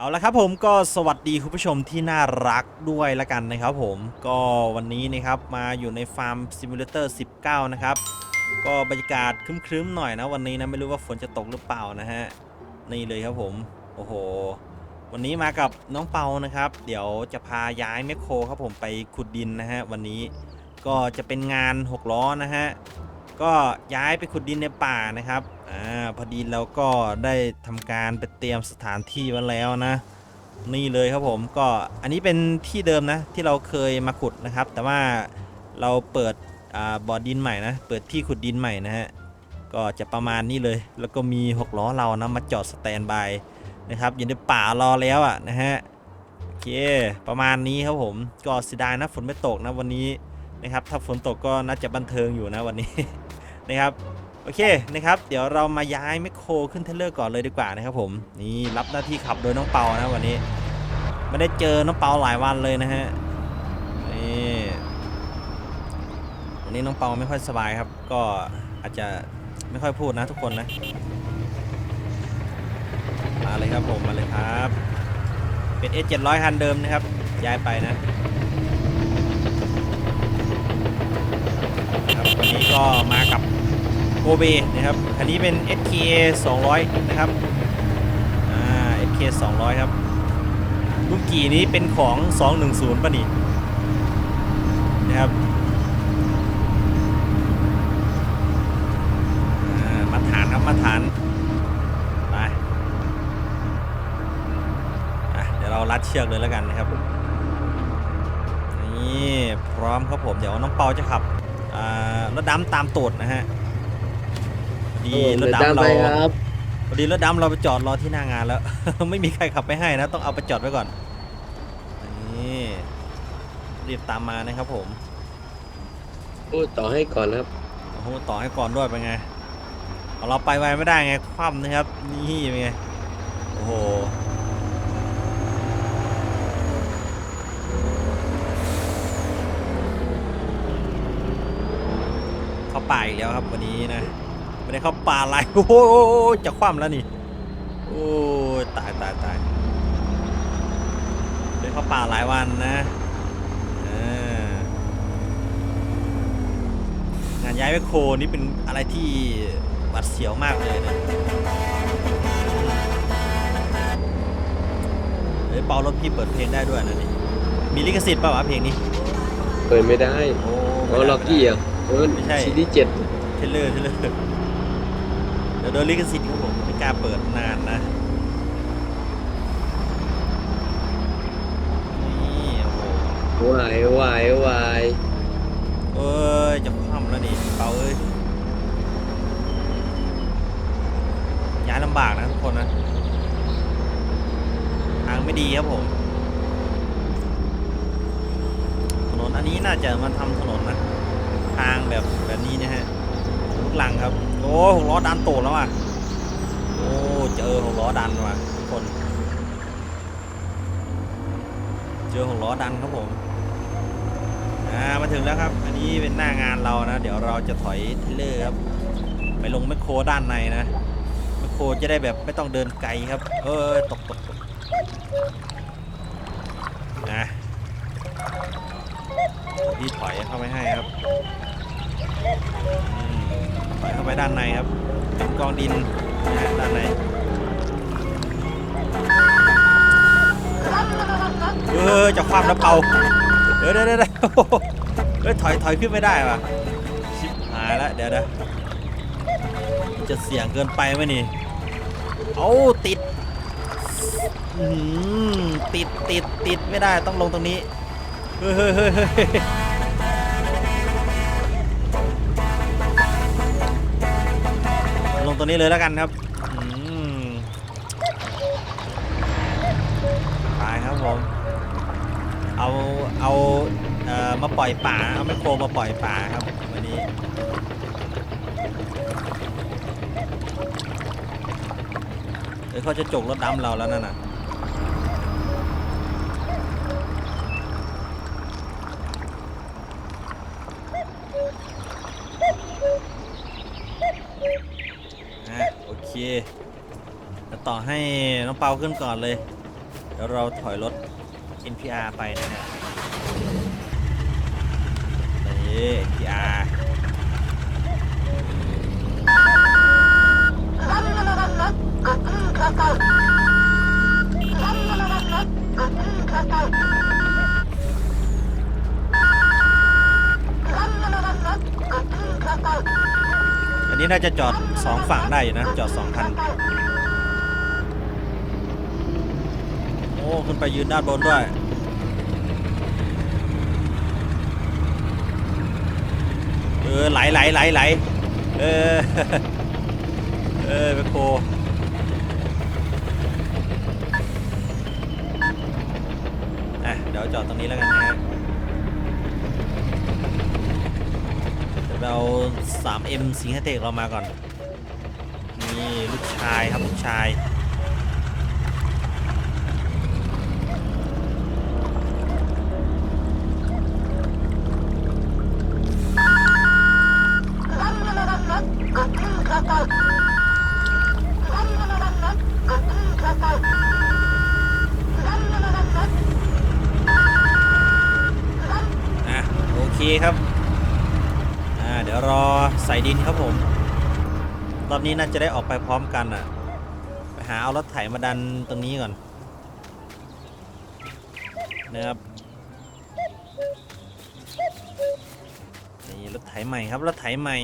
เอาละครับผมก็สวัสดีคุณผู้ชมที่น่ารักด้วยละกันนะครับผมก็วันนี้นะครับมาอยู่ในฟาร์มซิมูเลเตอร์19 นะครับ ก็บรรยากาศครึ้มๆหน่อยนะวันนี้นะไม่รู้ว่าฝนจะตกหรือเปล่านะฮะนี่เลยครับผมโอ้โห วันนี้มากับน้องเปานะครับ เดี๋ยวจะพาย้ายแมคโครครับผมไปขุดดินนะฮะวันนี้ก็จะเป็นงานหกล้อนะฮะก็ย้ายไปขุดดินในป่านะครับ อ่าพอดีเราก็ได้ทำการไปเตรียมสถานที่ไว้แล้วนะ นี่เลยครับผมก็อันนี้เป็นที่เดิมนะที่เราเคยมาขุดนะครับ แต่ว่าเราเปิดอ่าบ่อดินใหม่นะเปิดที่ขุดดินใหม่นะฮะก็จะประมาณนี้เลย แล้วก็มีหกล้อเรานะมาจอดสแตนบายนะครับอยู่ในป่ารอแล้วอะนะฮะโอเคประมาณนี้ครับผมก็เสียดายนะฝนไม่ตกนะวันนี้นะครับถ้าฝนตกก็น่าจะบันเทิงอยู่นะวันนี้นะครับ โอเคนะครับ เดี๋ยวเรามาย้ายแมคโครขึ้นเทเลอร์ก่อนเลยดีกว่านะครับผมนี่รับหน้าที่ขับโดยน้องเปานะวันนี้ไม่ได้เจอน้องเปาหลายวันเลยนะฮะนี่วันนี้น้องเปาไม่ค่อยสบายครับ ก็อาจจะไม่ค่อยพูดนะทุกคนนะมาเลยครับผมมาเลยครับเป็น S 700 คันเดิมนะครับ ย้ายไปนะครับวันนี้ก็มากับ โกเบนะครับ คันนี้เป็น SKA 200 นะครับ อ่า SK 200 ครับลูกกี่นี้เป็นของ 210ป่ะนี่นะครับมาฐานครับมาฐานไปเดี๋ยวเรารัดเชือกเลยแล้วกันนะครับ นี่ พร้อมครับผม เดี๋ยวน้องเปาจะขับรถดำตามตูดนะฮะ พอดีรถเดี๋ยวตามดำเราไปครับพอดีรถดำเราไปจอดรอที่หน้างานแล้ว ไม่มีใครขับไปให้นะ ต้องเอาไปจอดไว้ก่อนนี่รีบตามมานะครับผมพูดต่อให้ก่อนครับโอ้โหต่อให้ก่อนด้วยเป็นไงเอาเราไปไวไม่ได้ไงคว่ำนะครับ นี่เป็นไงโอ้โหเข้าป่าอีกแล้วครับวันนี้นะ ไม่ได้เข้าป่าอะไรโอ้โหจะคว่ำแล้วนี่ โอ้ยตายตายตายเดินเข้าป่าหลายวันนะเอองานย้ายแมคโครนี่เป็นอะไรที่หวัดเสียวมากเลยนะเฮ้ยเปารถพี่เปิดเพลงได้ด้วยนะนี่ มีลิขสิทธิ์เปล่าวะเพลงนี้ เปิดไม่ได้โอ้อ๋อล็อกกี้อะเออไม่ใช่ซีดีเจ็ดเทเลอร์เทเลอร์ เดี๋ยวโดนลิขสิทธิ์ครับผมไม่กล้าเปิดนานนะนี่โอ้โหวายวายวายเอ้ยจะคว่ำแล้วนี่เปาเอ้ยย้ายลำบากนะทุกคนนะทางไม่ดีครับผมถนนอันนี้น่าจะมาทำถนนนะทางแบบแบบนี้นะฮะลูก หลังครับ โอ้หกล้อดันโตแล้วอะโอ้เจอหกล้อดันว่ะทุกคน เจอหกล้อดันครับผมอ่ามาถึงแล้วครับ อันนี้เป็นหน้างานเรานะ เดี๋ยวเราจะถอยเทเลอร์ครับ ไปลงแมคโครด้านในนะแมคโครจะได้แบบไม่ต้องเดินไกลครับ เออตกตกตกนะนี่ถอยเข้าไปให้ครับ ถอยเข้าไปด้านในครับเป็นกองดินนะฮะด้านในเออจะคว่ำแล้วเป่าเดี๋ยวเดี๋ยวเดี๋ยวเดี๋ยวเฮ้ยถอยถอยขึ้นไม่ได้ว่ะชิบหายแล้วเดี๋ยวเดี๋ยวจะเสี่ยงเกินไปไหมนี่เอาติดอื้อหือติดติดติดไม่ได้ต้องลงตรงนี้เฮ้ยเฮ้ยเฮ้ย ตัวนี้เลยแล้วกันครับไปครับผม เอา เอาเอ่อมาปล่อยป่า เอาไมโครมาปล่อยป่าครับวันนี้ เดี๋ยวเขาจะจกรถดำเราแล้วนั่นน่ะ ต่อให้น้องเปาขึ้นก่อนเลยดี๋ยวเราถอยรถ NPR ไปนะฮะนี่ NPR อันนี้น่าจะจอดสองฝั่งได้อยู่นะ จอดสองคัน โอ้ขึ้นไปยืนด้านบนด้วยเออไหลไหลไหลไหลเออเออไปโคอะเดี๋ยวจอดตรงนี้แล้วกันนะฮะเดี๋ยวเรา 3M สิงห์เตกเรามาก่อนนี่ลูกชายครับลูกชาย อะโอเคครับ อ่า เดี๋ยวรอใส่ดินครับผม รอบนี้น่าจะได้ออกไปพร้อมกันอะ ไปหาเอารถไถมาดันตรงนี้ก่อนนะครับนี่รถไถใหม่ครับรถไถใหม่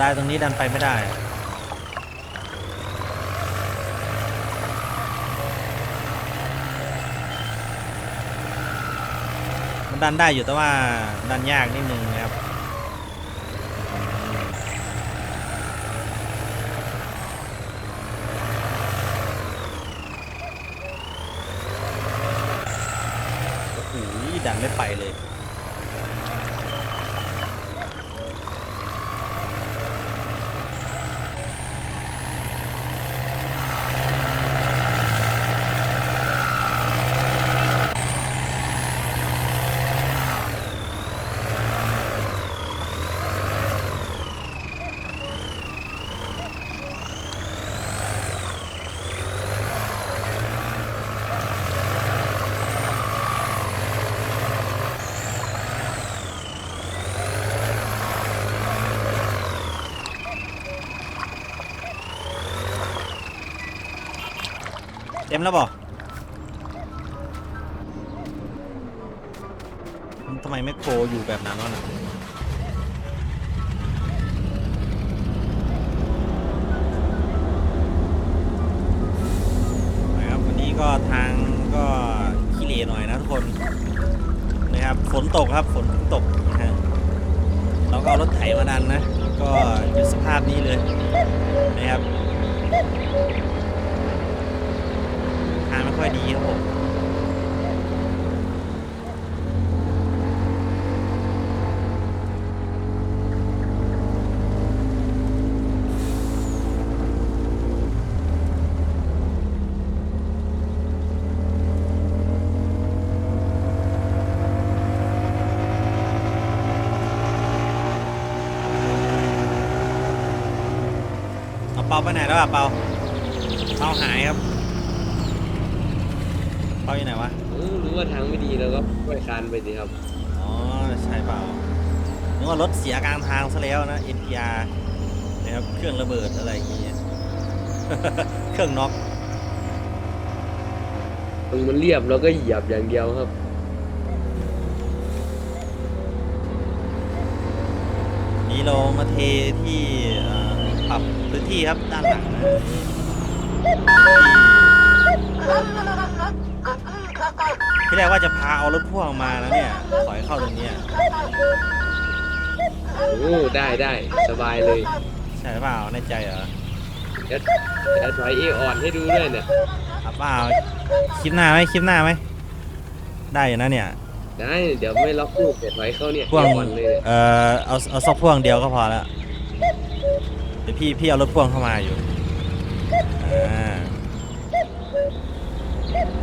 เสียดายตรงนี้ดันไปไม่ได้มันดันได้อยู่แต่ว่าดันยากนิดนึงนะครับ โอ้โหดันไม่ไปเลย มแล้วบ่ทำไมไม่โครอยู่แบบนั้นวะนะนะครับวันนี้ก็ทางก็ขี้เหร่หน่อยนะทุกคนนะครับฝนตกครับฝนเพิ่งตกนะฮะเราก็เอารถไถมาดันนะ ก็อยู่สภาพนี้เลยนะครับ ทางไม่ค่อยดีครับผม เอาเปา ไปไหนแล้วอะเปาเปาหายครับ เปาอยู่ไหนวะเออรู้ว่าทางไม่ดีแล้วก็ค่อยคานไปสิครับ อ๋อ ใช่เปล่านึกว่ารถเสียกลางทางซะแล้วนะ NPR นะครับ เครื่องระเบิดอะไรอย่างเงี้ย เครื่องน็อก ตรงมันเรียบเราก็เหยียบอย่างเดียวครับ นี่เรามาเทที่เอ่อปรับ พื้นที่ครับด้านหลังนะที่แรกว่าจะพาเอารถพ่วงมานะเนี่ยถอยเข้าตรงเนี้ยโอ้ได้ได้สบายเลย ใช่เปล่าแน่ใจเหรอเดี๋ยวเดี๋ยวถอยเออ่อนให้ดูด้วยเนี่ยครับเปล่าคลิปหน้าไหมคลิปหน้าไหมได้อยู่นะเนี่ยได้เดี๋ยวไม่ล็อกลูกเดี๋ยวถอยเข้าเนี่ยพ่วงเออ่อนเลยเนี่ยเอ่อเอาเอาซอกพ่วงเดียวก็พอแล้วเดี๋ยวพี่พี่เอารถพ่วงเข้ามาอยู่อ่า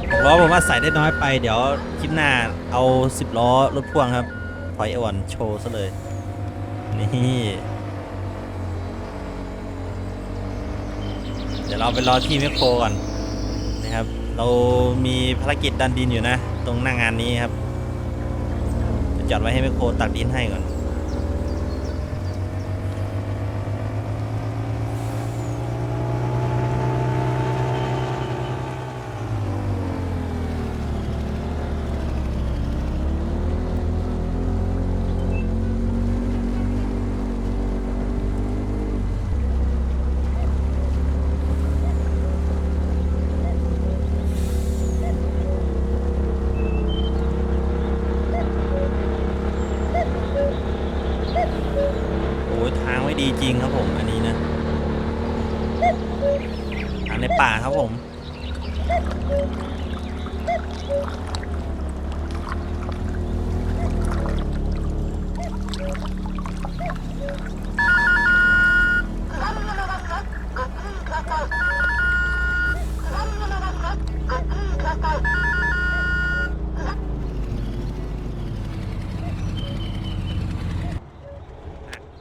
หกล้อผมว่าใส่ได้น้อยไป เดี๋ยวคลิปหน้าเอาสิบล้อรถพ่วงครับถอยเอวันโชว์ซะเลย นี่เดี๋ยวเราไปรอที่แมคโครก่อนนะครับ เรามีภารกิจดันดินอยู่นะ ตรงหน้างานนี้ครับจอดไว้ให้แมคโครตักดินให้ก่อน ริงครับผม อันนี้นะทาในป่าครับผม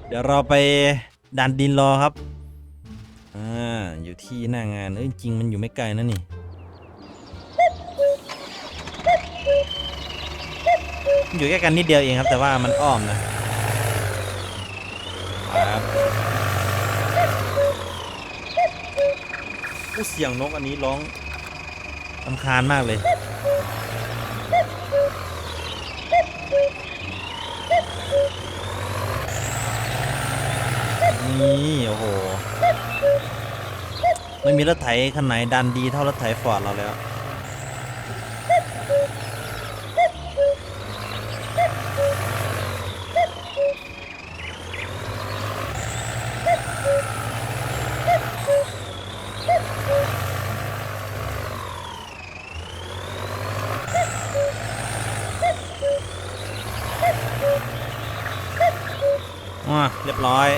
เดี๋ยวเราไป ดันดินรอครับ อ่า อยู่ที่หน้างานเอ้ยจริงมันอยู่ไม่ไกลนะนี่ อยู่ใกล้กันนิดเดียวเองครับ แต่ว่ามันอ้อมนะครับอู้เสียงนกอันนี้ร้องลำคาญมากเลย นี่โอ้โห ไม่มีรถไถคันไหนดันดีเท่ารถไถฟอร์ดเราแล้ว อะเรียบร้อย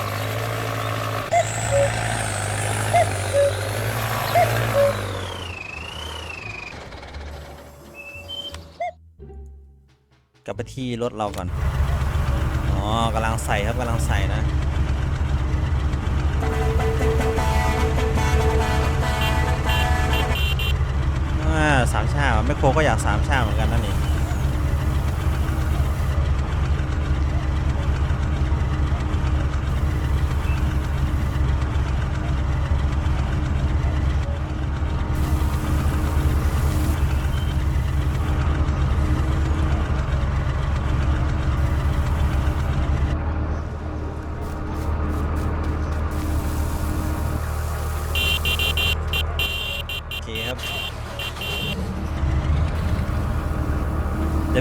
กลับไปที่รถเราก่อน อ๋อกำลังใส่ครับกำลังใส่นะสามชาติไม่โครก็อยากสามชาติเหมือนกันนั่นนี่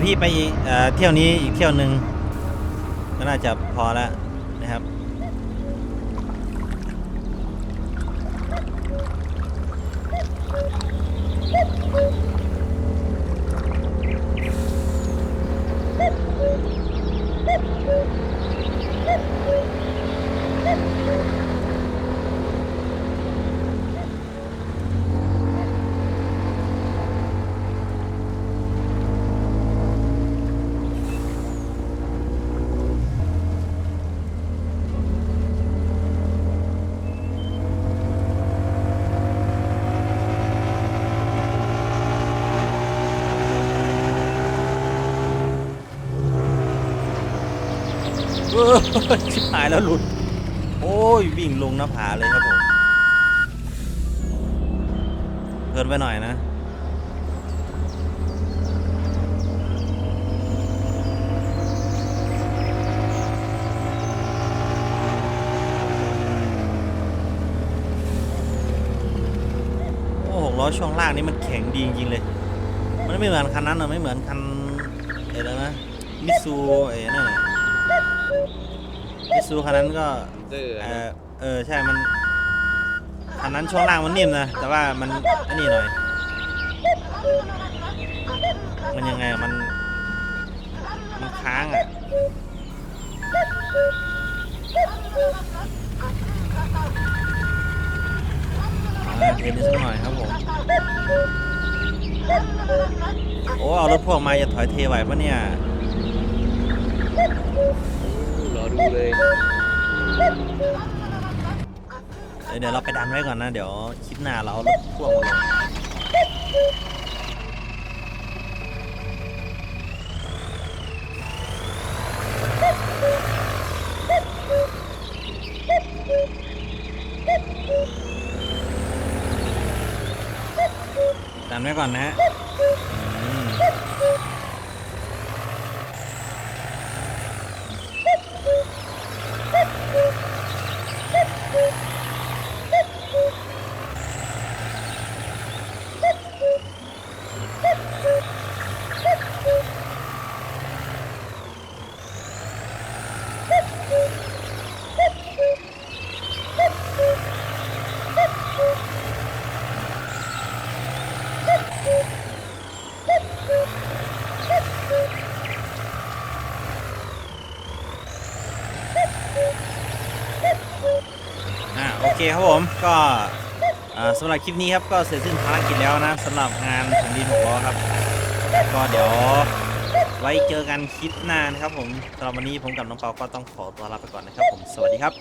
พี่ไปเอ่อเที่ยวนี้อีกเที่ยวหนึ่งก็น่าจะพอแล้วนะครับ ออชิบหายแล้วหลุด โอ้ย วิ่งลงหน้าผาเลยครับผมเพิ่นไปหน่อยนะโอ้หกล้อช่วงล่างนี่มันแข็งดีจริงๆเลย มันไม่เหมือนคันนั้นอะไม่เหมือนคันเอ๋อะไรนะมิซูเอ๋นั่นน่ะ ซูคันนั้นก็เตอร์เอนะอเออใช่มันคันนั้นช่วงล่างมันนิ่มนะแต่ว่ามันอันนี้หน่อย มันยังไงอะมันมันค้างอะนนิดสักหน่อยครับผมโอ้เอารถพ่วงมาจะถอยเทไหวปะเนี่ย รอดู เลยเดี๋ยวเราไปดันไว้ก่อนนะ เดี๋ยวคลิปหน้าเราเอารถพ่วงมาลงดันไว้ก่อนนะฮะอืมอ่าโอ เคครับผมก็อ่าสำหรับคลิปนี้ครับก็เสร็จสิ้นภารกิจแล้วนะสำหรับงานแผ่นดินหัวครับ ก็เดี๋ยวไว้เจอกันคลิปหน้านะครับผมสำหรับวันนี้ผมกับน้องเปาก็ต้องขอตัวลาไปก่อนนะครับผมสวัสดีครับ